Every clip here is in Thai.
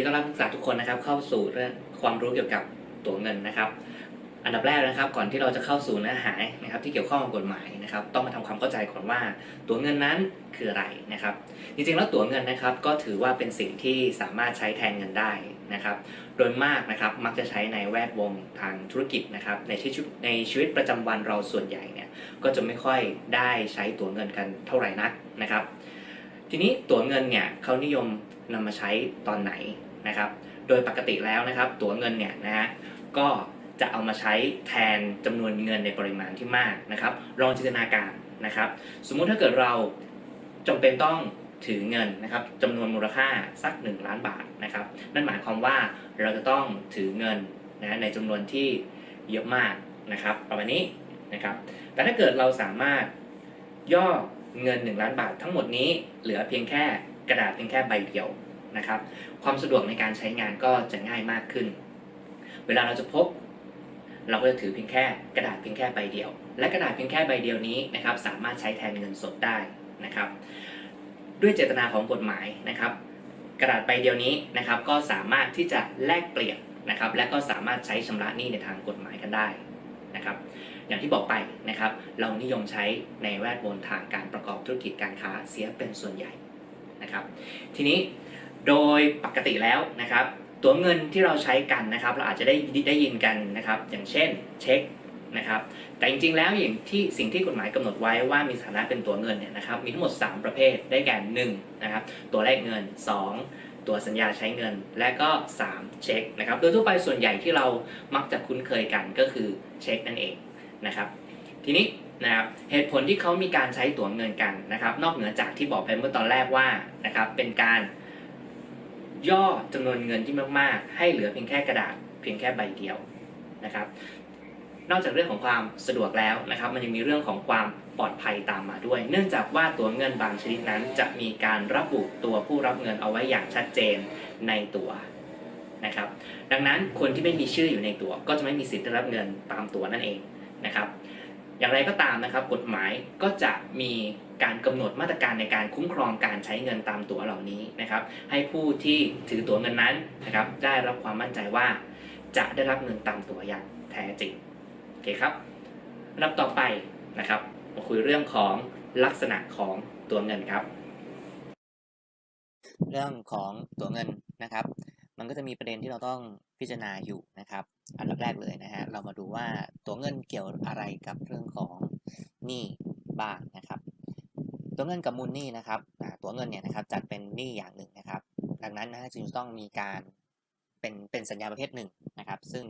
ดีต้อนรับนักศึกษาทุกคนนะครับ เข้าสู่เรื่องความรู้เกี่ยวกับตัวเงินนะครับ อันดับแรกนะครับ ก่อนที่เราจะเข้าสู่เนื้อหานะครับ ที่เกี่ยวข้องกับกฎหมายนะครับ ต้องมาทำความเข้าใจก่อนว่า ตัวเงินนั้นคืออะไรนะครับ จริงๆแล้วตัวเงินนะครับ ก็ถือว่าเป็นสิ่งที่สามารถใช้แทนเงินได้นะครับ โดยมากนะครับมักจะใช้ในแวดวงทางธุรกิจนะครับ ในชีวิตในชีวิตประจำวันเราส่วนใหญ่เนี่ยก็จะไม่ค่อยได้ใช้ตัวเงินกันเท่าไหร่นักนะครับ ทีนี้ตัวเงินเนี่ยเขานิยมนำมาใช้ตอนไหน นะครับ โดยปกติแล้วนะครับ ตั๋วเงินเนี่ยนะฮะก็จะเอามาใช้แทนจำนวนเงินในปริมาณที่มากนะครับลองจินตนาการนะครับ สมมุติถ้าเกิดเราจำเป็นต้องถือเงินนะครับจำนวนมูลค่าสัก 1 ล้านบาทนะครับ นั่นหมายความว่าเราจะต้องถือเงินนะในจำนวนที่เยอะมากนะครับประมาณนี้นะครับ แต่ถ้าเกิดเราสามารถย่อเงิน 1 ล้านบาททั้งหมดนี้เหลือเพียงแค่กระดาษเพียงแค่ใบเดียว นะครับ ความสะดวกในการใช้งานก็จะง่ายมากขึ้น เวลาเราจะพกเราก็จะถือเพียงแค่กระดาษเพียงแค่ใบเดียว และกระดาษเพียงแค่ใบเดียวนี้นะครับ สามารถใช้แทนเงินสดได้นะครับ ด้วยเจตนาของกฎหมายนะครับ กระดาษใบเดียวนี้นะครับ ก็สามารถที่จะแลกเปลี่ยนนะครับ และก็สามารถใช้ชำระหนี้ในทางกฎหมายกันได้นะครับ อย่างที่บอกไปนะครับ เรานิยมใช้ในแวดวงทางการประกอบธุรกิจการค้าเสียเป็นส่วนใหญ่นะครับ ทีนี้ โดยปกติแล้วนะครับ ตัวเงินที่เราใช้กันนะครับ เราอาจจะได้ได้ยินกันนะครับ อย่างเช่นเช็คนะครับ แต่จริงๆแล้วอย่างที่สิ่งที่กฎหมายกำหนดไว้ว่ามีสถานะเป็นตัวเงินเนี่ยนะครับ มีทั้งหมด 3 ประเภทได้แก่1นะครับ ตัวแลกเงิน 2 ตัวสัญญาใช้เงิน และก็ 3 เช็คนะครับ โดยทั่วไปส่วนใหญ่ที่เรามักจะคุ้นเคยกันก็คือเช็คนั่นเองนะครับ ทีนี้นะครับเหตุผลที่เขามีการใช้ตั๋วเงินกันนะครับ นอกเหนือจากที่บอกไปเมื่อตอนแรกว่านะครับเป็นการ ย่อจำนวนเงินที่มากๆ ให้เหลือเพียงแค่กระดาษเพียงแค่ใบเดียวนะครับ นอกจากเรื่องของความสะดวกแล้วนะครับ มันยังมีเรื่องของความปลอดภัยตามมาด้วย เนื่องจากว่าตัวเงินบางชนิดนั้น จะมีการระบุตัวผู้รับเงินเอาไว้อย่างชัดเจนในตัวนะครับ ดังนั้นคนที่ไม่มีชื่ออยู่ในตัว ก็จะไม่มีสิทธิ์ได้รับเงินตามตัวนั่นเองนะครับ อย่างไรก็ตามนะครับ กฎหมายก็จะมีการกำหนดมาตรการในการคุ้มครองการใช้เงินตามตั๋วเหล่านี้นะครับ ให้ผู้ที่ถือตั๋วเงินนั้นนะครับ ได้รับความมั่นใจว่า จะได้รับเงินตามตั๋วอย่างแท้จริงโอเคครับอันดับต่อไปนะครับมาคุยเรื่องของลักษณะของตัวเงินครับ เรื่องของตัวเงินนะครับ มันก็จะมีประเด็นที่เราต้องพิจารณาอยู่นะครับ อันดับแรกเลยนะฮะ เรามาดูว่าตัวเงินเกี่ยวอะไรกับเรื่องของหนี้บ้างนะครับ ตัวเงินกับมูลหนี้นะครับตัวเงินเนี่ยนะครับจัดเป็นหนี้อย่างหนึ่งนะครับ ดังนั้นนะจึงต้องมีการเป็นเป็นสัญญาประเภทหนึ่งนะครับ ซึ่ง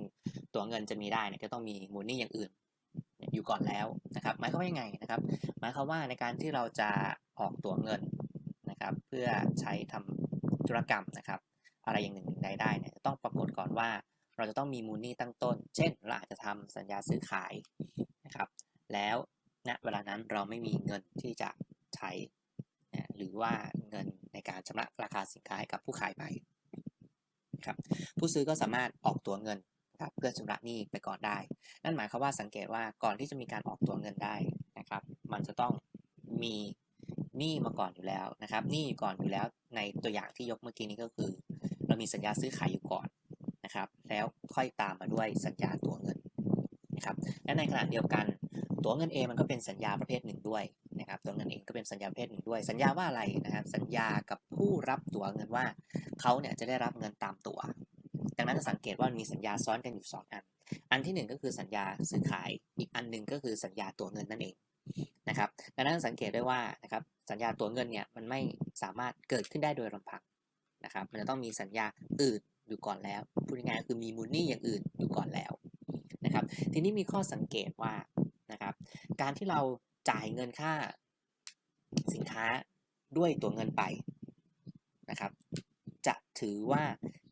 ตัวเงินจะมีได้เนี่ยก็ต้องมีมูลหนี้อย่างอื่นอยู่ก่อนแล้วนะครับ หมายความว่ายังไงนะครับ หมายความว่าในการที่เราจะออกตัวเงินนะครับ เพื่อใช้ทำธุรกรรมนะครับ อะไรอย่างหนึ่งใดได้เนี่ยต้องปรากฏก่อนว่า เราจะต้องมีมูลนี้ตั้งต้น เช่น เราอาจจะทำสัญญาซื้อขายนะครับ แล้วณเวลานั้นเราไม่มีเงินที่จะใช้นะหรือว่าเงินในการชำระราคาสินค้าให้กับผู้ขายไปนะครับผู้ซื้อก็สามารถออกตัวเงินนะครับเพื่อชำระหนี้ไปก่อนได้ นั่นหมายความว่าสังเกตว่าก่อนที่จะมีการออกตัวเงินได้นะครับ มันจะต้องมีหนี้มาก่อนอยู่แล้วนะครับหนี้ก่อนอยู่แล้วในตัวอย่างที่ยกเมื่อกี้นี้ก็คือ เรามีสัญญาซื้อขายอยู่ก่อนนะครับ แล้วค่อยตามมาด้วยสัญญาตัวเงินนะครับ และในขณะเดียวกัน ตัวเงินเองมันก็เป็นสัญญาประเภทหนึ่งด้วยนะครับ ตัวเงินเองก็เป็นสัญญาประเภทหนึ่งด้วย สัญญาว่าอะไรนะครับ สัญญากับผู้รับตัวเงินว่าเขาเนี่ยจะได้รับเงินตามตัว ดังนั้นจะสังเกตว่ามันมีสัญญาซ้อนกันอยู่สองอัน อันที่หนึ่งก็คือสัญญาซื้อขาย อีกอันหนึ่งก็คือสัญญาตัวเงินนั่นเองนะครับ ดังนั้นสังเกตได้ว่านะครับสัญญาตัวเงินเนี่ยมันไม่สามารถเกิดขึ้นได้โดยลำพัง นะครับ มันจะต้องมีสัญญาอื่นอยู่ก่อนแล้ว พูดง่ายๆคือมีมูลหนี้อย่างอื่นอยู่ก่อนแล้วนะครับ ทีนี้มีข้อสังเกตว่านะครับ การที่เราจ่ายเงินค่าสินค้าด้วยตัวเงินไปนะครับ จะถือว่า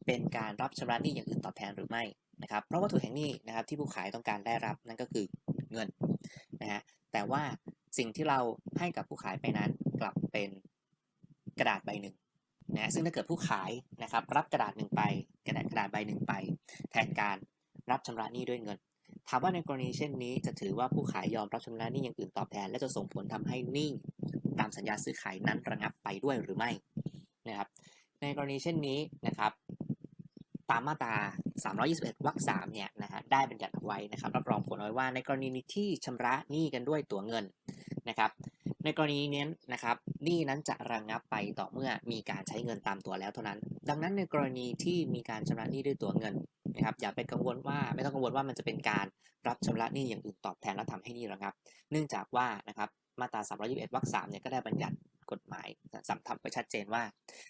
เป็นการรับชำระหนี้อย่างอื่นตอบแทนหรือไม่นะครับ เพราะวัตถุแห่งนี้นะครับที่ผู้ขายต้องการได้รับนั่นก็คือเงินนะฮะ แต่ว่าสิ่งที่เราให้กับผู้ขายไปนั้นกลับเป็นกระดาษใบหนึ่ง นะซึ่งถ้าเกิดผู้ขายนะครับรับกระดาษหนึ่งไปกระดาษกระดาษใบหนึ่งไป แทนการรับชำระหนี้ด้วยเงิน ถามว่าในกรณีเช่นนี้จะถือว่าผู้ขายยอมรับชำระหนี้อย่างอื่นตอบแทน และจะส่งผลทำให้หนี้ตามสัญญาซื้อขายนั้นระงับไปด้วยหรือไม่นะครับในกรณีเช่นนี้นะครับตามมาตรา 321 วรรค3เนี่ยนะฮะได้บัญญัติเอาไว้นะครับรับรองผลเอาไว้ว่าในกรณีที่ชำระหนี้กันด้วยตั๋วเงินนะครับ ในกรณีนี้นะครับหนี้นั้นจะระงงับไปต่อเมื่อมีการใช้เงินตามตัวแล้วเท่านั้น ดังนั้นในกรณีที่มีการชำระหนี้ด้วยตัวเงินนะครับอย่าไปกังวลว่าไม่ต้องกังวลว่ามันจะเป็นการรับชำระหนี้อย่างอื่นตอบแทนแล้วทำให้หนี้ระงับ เนื่องจากว่านะครับมาตรา 321วรรค3เนี่ยก็ได้บัญญัติกฎหมายสัมทับไว้ชัดเจนว่า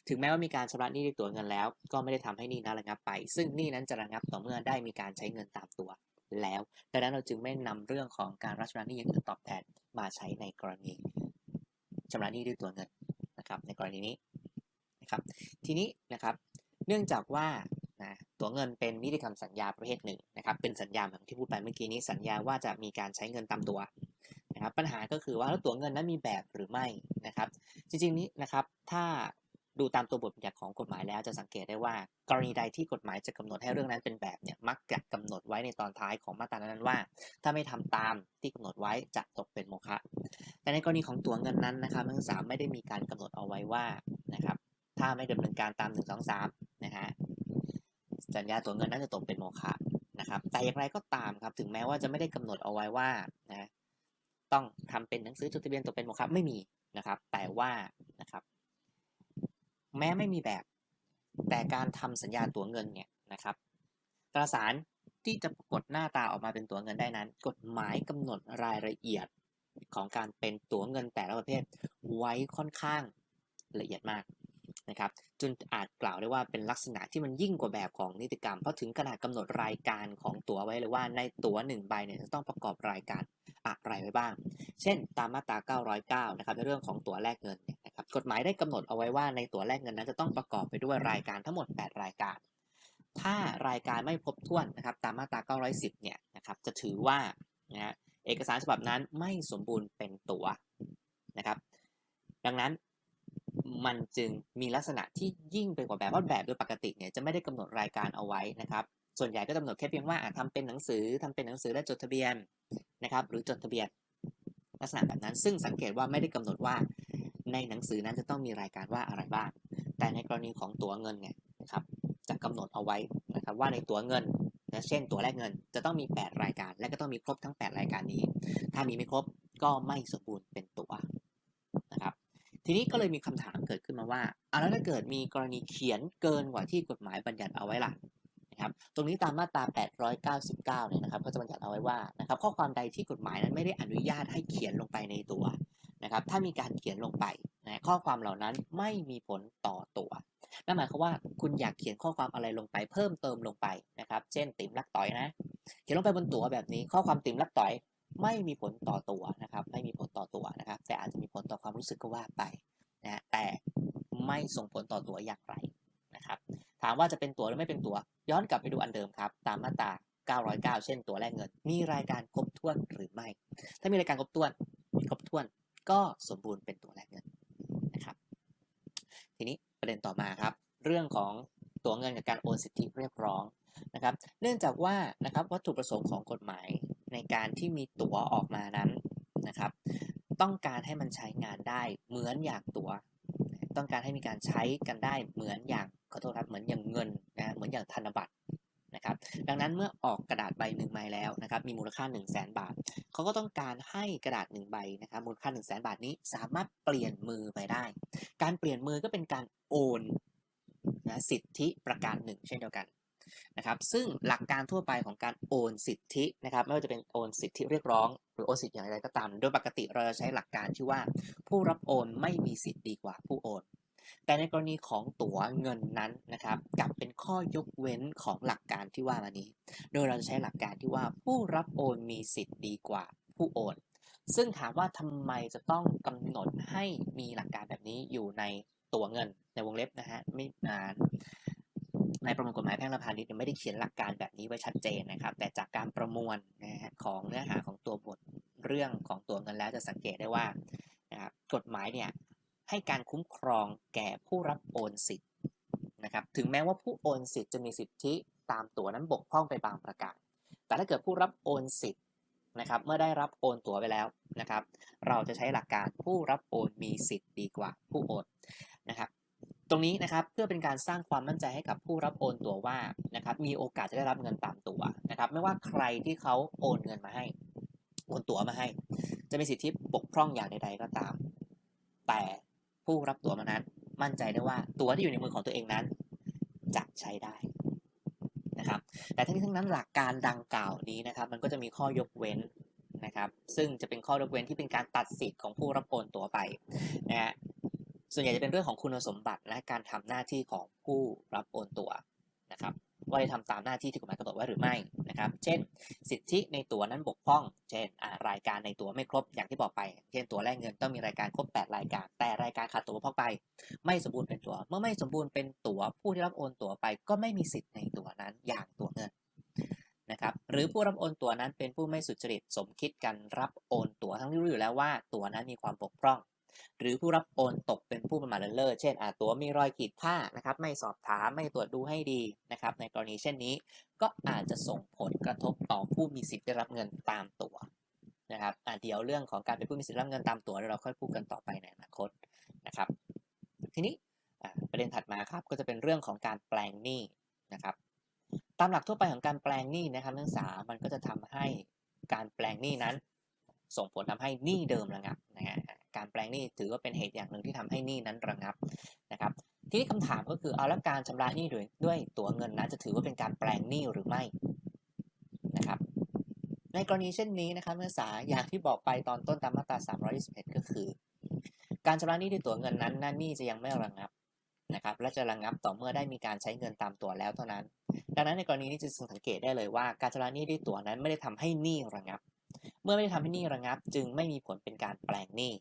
ถึงแม้ว่ามีการชำระหนี้ด้วยตัวเงินแล้ว ก็ไม่ได้ทำให้หนี้นั้นระงับไป ซึ่งหนี้นั้นจะระงับต่อเมื่อได้มีการใช้เงินตามตัวแล้วดังนั้นเราจึงไม่นำเรื่องของการรับชำระหนี้อย่างอื่นตอบแทนมาใช้ในกรณี ชำระหนี้ด้วยตัวเงินนะครับในกรณีนี้นะครับทีนี้นะครับเนื่องจากว่านะตัวเงินเป็นนิติกรรมสัญญาประเภทหนึ่งนะครับเป็นสัญญาแบบที่พูดไปเมื่อกี้นี้สัญญาว่าจะมีการใช้เงินตามตัวนะครับปัญหาก็คือว่าแล้วตัวเงินนั้นมีแบบหรือไม่นะครับ จริงๆนี้นะครับถ้า ดูตามตัวบทบัญญัติของกฎหมายแล้วจะสังเกตได้ว่า กรณีใดที่กฎหมายจะกำหนดให้เรื่องนั้นเป็นแบบเนี่ยมักจะกำหนดไว้ในตอนท้ายของมาตรานั้นว่า ถ้าไม่ทำตามที่กำหนดไว้จะตกเป็นโมฆะแต่ในกรณีของตัวเงินนั้นนะครับนักศึกษาไม่ได้มีการกำหนดเอาไว้ว่านะครับถ้าไม่ดำเนินการตาม1 2 3นะฮะสัญญาตัวเงินนั้นจะตกเป็นโมฆะนะครับแต่อย่างไรก็ตามครับถึงแม้ว่าจะไม่ได้กำหนดเอาไว้ว่านะต้องทำเป็นหนังสือจดทะเบียนตกเป็นโมฆะไม่มีนะครับ แต่ว่า แม้ไม่มีแบบ แต่การทำสัญญาตัวเงินเนี่ยนะครับตราสารที่จะปรากฏหน้าตาออกมาเป็นตัวเงินได้นั้น กฎหมายกำหนดรายละเอียดของการเป็นตัวเงินแต่ละประเภทไว้ค่อนข้างละเอียดมากนะครับจนอาจกล่าวได้ว่าเป็นลักษณะที่มันยิ่งกว่าแบบของนิติกรรม เพราะถึงขนาดกำหนดรายการของตั๋วไว้เลยว่าในตั๋วหนึ่งใบเนี่ยจะต้องประกอบรายการอะไรไว้บ้าง เช่น ตามมาตรา 909 นะครับในเรื่องของตั๋วแลกเงินเนี่ย ครับกฎหมายได้กำหนดเอาไว้ว่าในตั๋วแลกเงินนั้นจะต้องประกอบไปด้วยรายการทั้งหมด 8 รายการ ถ้ารายการไม่ครบถ้วนนะครับตามมาตรา 910 เนี่ยนะครับจะถือว่านะเอกสารฉบับนั้นไม่สมบูรณ์เป็นตั๋วนะครับ ดังนั้นมันจึงมีลักษณะที่ยิ่งไปกว่าแบบว่าแบบโดยปกติเนี่ยจะไม่ได้กำหนดรายการเอาไว้นะครับ ส่วนใหญ่ก็กำหนดแค่เพียงว่าอะทำเป็นหนังสือทำเป็นหนังสือและจดทะเบียนนะครับ หรือจดทะเบียนลักษณะแบบนั้น ซึ่งสังเกตว่าไม่ได้กำหนดว่า ในหนังสือนั้นจะต้องมีรายการว่าอะไรบ้าง แต่ในกรณีของตั๋วเงินเนี่ยนะครับจะกำหนดเอาไว้นะครับว่าในตั๋วเงินนะเช่น ตั๋วแลกเงินจะต้องมี 8 รายการ และก็ต้องมีครบทั้ง 8 รายการนี้ ถ้ามีไม่ครบก็ไม่สมบูรณ์เป็นตั๋วนะครับทีนี้ก็เลยมีคำถามเกิดขึ้นมาว่าเอาแล้วถ้าเกิดมีกรณีเขียนเกินกว่าที่กฎหมายบัญญัติเอาไว้ล่ะนะครับตรงนี้ตามมาตรา 899 เนี่ยนะครับก็จะบัญญัติเอาไว้ว่านะครับข้อความใดที่กฎหมายนั้นไม่ได้อนุญาตให้เขียนลงไปในตัว นะครับถ้ามีการเขียนลงไปนะข้อความเหล่านั้นไม่มีผลต่อตัวนั่นหมายความว่าคุณอยากเขียนข้อความอะไรลงไป เพิ่มเติมลงไปนะครับ เช่นติ่มลักต่อยนะ เขียนลงไปบนตั๋วแบบนี้ ข้อความติ่มลักต่อย ไม่มีผลต่อตัวนะครับ ไม่มีผลต่อตัวนะครับ แต่อาจจะมีผลต่อความรู้สึกก็ว่าไปนะแต่ไม่ส่งผลต่อตัวอย่างไรนะครับ ถามว่าจะเป็นตั๋วหรือไม่เป็นตั๋วย้อนกลับไปดูอันเดิมครับ ตามมาตรา909 เช่นตั๋วแลกเงิน มีรายการครบถ้วนหรือไม่ ถ้ามีรายการครบถ้วน ครบถ้วน ก็สมบูรณ์เป็นตัวแลกเงินนะครับ ทีนี้ประเด็นต่อมาครับ เรื่องของตัวเงินกับการโอนสิทธิเรียกร้องนะครับ เนื่องจากว่านะครับวัตถุประสงค์ของกฎหมายในการที่มีตั๋วออกมานั้นนะครับ ต้องการให้มันใช้งานได้เหมือนอย่างตั๋ว ต้องการให้มีการใช้กันได้เหมือนอย่างขอโทษครับเหมือนอย่างเงินนะเหมือนอย่างธนบัตร ดังนั้นเมื่อออกกระดาษใบหนึ่งใบแล้วนะครับมีมูลค่า 1 0 0 0 0แบาทเขาก็ต้องการให้กระดาษหนึ่งใบนะครับมูลค่า 1 0 0 0 0แบาทนี้สามารถเปลี่ยนมือไปได้ การเปลี่ยนมือก็เป็นการโอนนะสิทธิประการหนึ่งเช่นเดียวกันนะครับซึ่งหลักการทั่วไปของการโอนสิทธินะครับไม่ว่าจะเป็นโอนสิทธิเรียกร้อง หรือโอนสิทธิอย่างไรก็ตาม โดยปกติเราจะใช้หลักการที่ว่า ผู้รับโอนไม่มีสิทธิ์ดีกว่าผู้โอน แต่ในกรณีของตั๋วเงินนั้นนะครับกลับเป็นข้อยกเว้นของหลักการที่ว่ามานี้ โดยเราจะใช้หลักการที่ว่าผู้รับโอนมีสิทธิ์ดีกว่าผู้โอน ซึ่งถามว่าทำไมจะต้องกำหนดให้มีหลักการแบบนี้อยู่ในตั๋วเงินในวงเล็บนะฮะไม่นานในประมวลกฎหมายแพ่งและพาณิชย์ไม่ได้เขียนหลักการแบบนี้ไว้ชัดเจนนะครับ แต่จากการประมวลนะฮะของเนื้อหาของตัวบทเรื่องของตัวเงินแล้วจะสังเกตได้ว่านะครับกฎหมายเนี่ย ให้การคุ้มครองแก่ผู้รับโอนสิทธิ์นะครับ ถึงแม้ว่าผู้โอนสิทธิ์จะมีสิทธิตามตั๋วนั้นบกพร่องไปบางประการ แต่ถ้าเกิดผู้รับโอนสิทธิ์นะครับเมื่อได้รับโอนตั๋วไปแล้วนะครับ เราจะใช้หลักการผู้รับโอนมีสิทธิ์ดีกว่าผู้โอนนะครับตรงนี้นะครับเพื่อเป็นการสร้างความมั่นใจให้กับผู้รับโอนตัวว่านะครับมีโอกาสจะได้รับเงินตามตัวนะครับไม่ว่าใครที่เขาโอนเงินมาให้โอนตั๋วมาให้ จะมีสิทธิปกพร่องอย่างใดๆก็ตาม แต่ ผู้รับตั๋วมานั้น มั่นใจได้ว่าตั๋วที่อยู่ในมือของตัวเองนั้นจะใช้ได้นะครับ แต่ทั้งนี้ทั้งนั้นหลักการดังกล่าวนี้นะครับ มันก็จะมีข้อยกเว้นนะครับ ซึ่งจะเป็นข้อยกเว้นที่เป็นการตัดสิทธิ์ของผู้รับโอนตั๋วไปนะฮะส่วนใหญ่จะเป็นเรื่องของคุณสมบัติและการทำหน้าที่ของผู้รับโอนตั๋วนะครับ ว่าได้ทำตามหน้าที่ที่กฎหมายกำหนดไว้หรือไม่นะครับ เช่น สิทธิในตั๋วนั้นบกพร่อง เช่นรายการในตั๋วไม่ครบอย่างที่บอกไป เช่นตั๋วแลกเงินต้องมีรายการครบ 8 รายการ แต่รายการขาดตัวบกพร่องไป ไม่สมบูรณ์เป็นตั๋วเมื่อไม่สมบูรณ์เป็นตั๋วผู้ที่รับโอนตั๋วไป ก็ไม่มีสิทธิ์ในตั๋วนั้นอย่างตั๋วเงินนะครับหรือผู้รับโอนตั๋วนั้นเป็นผู้ไม่สุจริตสมคิดกันรับโอนตั๋วทั้งที่รู้อยู่แล้วว่าตั๋วนั้นมีความบกพร่อง หรือผู้รับโอนตกเป็นผู้ประมาทเลินเล่อเช่นอาตัวมีรอยขีดค่านะครับ ไม่สอบถามไม่ตรวจดูให้ดีนะครับ ในกรณีเช่นนี้ ก็อาจจะส่งผลกระทบต่อผู้มีสิทธิ์ได้รับเงินตามตัวนะครับอะเดี๋ยวเรื่องของการเป็นผู้มีสิทธิ์รับเงินตามตัวเราค่อยพูดกันต่อไปในอนาคตนะครับ ทีนี้ประเด็นถัดมาครับก็จะเป็นเรื่องของการแปลงหนี้นะครับ ตามหลักทั่วไปของการแปลงหนี้นะครับนักศึกษามันก็จะทำให้การแปลงหนี้นั้น ส่งผลทำให้หนี้เดิมระงับ การแปลงหนี้ถือว่าเป็นเหตุอย่างหนึ่งที่ทำให้หนี้นั้นระงับนะครับ ทีนี้คำถามก็คือเอาล้วการชำระหนี้ด้วยด้วยตัวเงินนั้นจะถือว่าเป็นการแปลงหนี้หรือไม่นะครับในกรณีเช่นนี้นะครับนักศึกษาอย่างที่บอกไปตอนต้นตามมาตรา 321 ก็คือ การชำระหนี้ด้วยตัวเงินนั้นหน้าหนี้จะยังไม่ระงับนะครับ และจะระงับต่อเมื่อได้มีการใช้เงินตามตัวแล้วเท่านั้น ดังนั้นในกรณีนี้จะสังเกตได้เลยว่า การชำระหนี้ด้วยตัวนั้นไม่ได้ทำให้หนี้ระงับ เมื่อไม่ได้ทำให้หนี้ระงับ จึงไม่มีผลเป็นการแปลงหนี้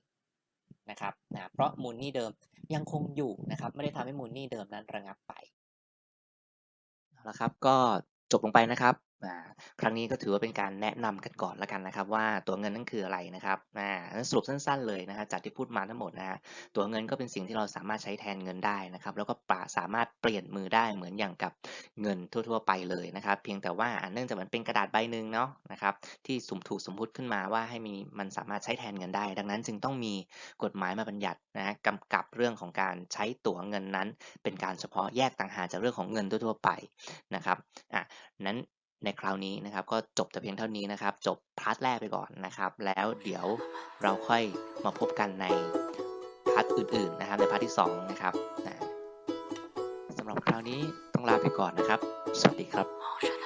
นะครับนะเพราะมูลหนี้เดิมยังคงอยู่นะครับ ไม่ได้ทำให้มูลหนี้เดิมนั้นระงับไปเอาละครับ ก็จบลงไปนะครับ ครั้งนี้ก็ถือว่าเป็นการแนะนำกันก่อนละกันนะครับ ว่าตัวเงินนั่นคืออะไรนะครับอ่าสรุปสั้นๆเลยนะฮะจากที่พูดมาทั้งหมดนะฮะตัวเงินก็เป็นสิ่งที่เราสามารถใช้แทนเงินได้นะครับ แล้วก็ปราสามารถเปลี่ยนมือได้เหมือนอย่างกับเงินทั่ว ๆ ไปเลยนะครับ เพียงแต่ว่าเนื่องจากมันเป็นกระดาษใบหนึ่งเนาะนะครับที่สมถูกสมมุติขึ้นมาว่าให้มีมันสามารถใช้แทนเงินได้ ดังนั้นจึงต้องมีกฎหมายมาบัญญัตินะกำกับเรื่องของการใช้ตั๋วเงินนั้น เป็นการเฉพาะแยกต่างหากจากเรื่องของเงินทั่วๆไปนะครับอะนั้น ในคราวนี้นะครับ ก็จบแต่เพียงเท่านี้นะครับ จบพาร์ทแรกไปก่อนนะครับ แล้วเดี๋ยวเราค่อยมาพบกันในพาร์ทอื่นๆนะครับ ในพาร์ทที่สองนะครับนะสำหรับคราวนี้ต้องลาไปก่อนนะครับ สวัสดีครับ